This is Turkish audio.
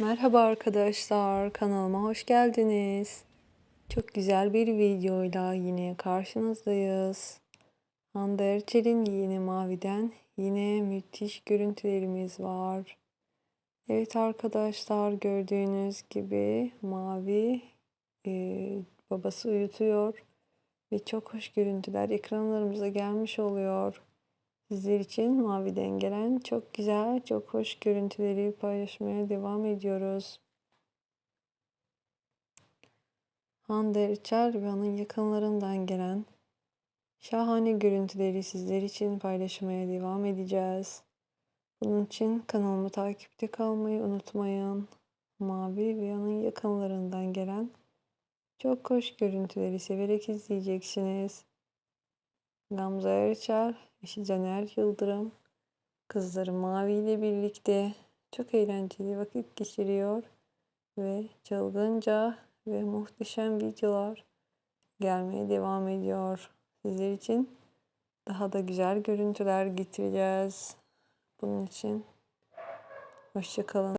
Merhaba arkadaşlar, kanalıma hoş geldiniz. Çok güzel bir videoyla yine karşınızdayız. Hande Erçel'in yeni Mavi'den yine müthiş görüntülerimiz var. Evet arkadaşlar gördüğünüz gibi Mavi e, babası uyutuyor ve çok hoş görüntüler ekranlarımıza gelmiş oluyor. Sizler için Mavi'den gelen çok güzel, çok hoş görüntüleri paylaşmaya devam ediyoruz. Hande Erçel ve onun yakınlarından gelen şahane görüntüleri sizler için paylaşmaya devam edeceğiz. Bunun için kanalımı takipte kalmayı unutmayın. Mavi ve onun yakınlarından gelen çok hoş görüntüleri severek izleyeceksiniz. Gamze Erçel, eşi Caner Yıldırım, kızları Mavi ile birlikte çok eğlenceli vakit geçiriyor ve çılgınca ve muhteşem videolar gelmeye devam ediyor. Sizler için daha da güzel görüntüler getireceğiz. Bunun için hoşçakalın.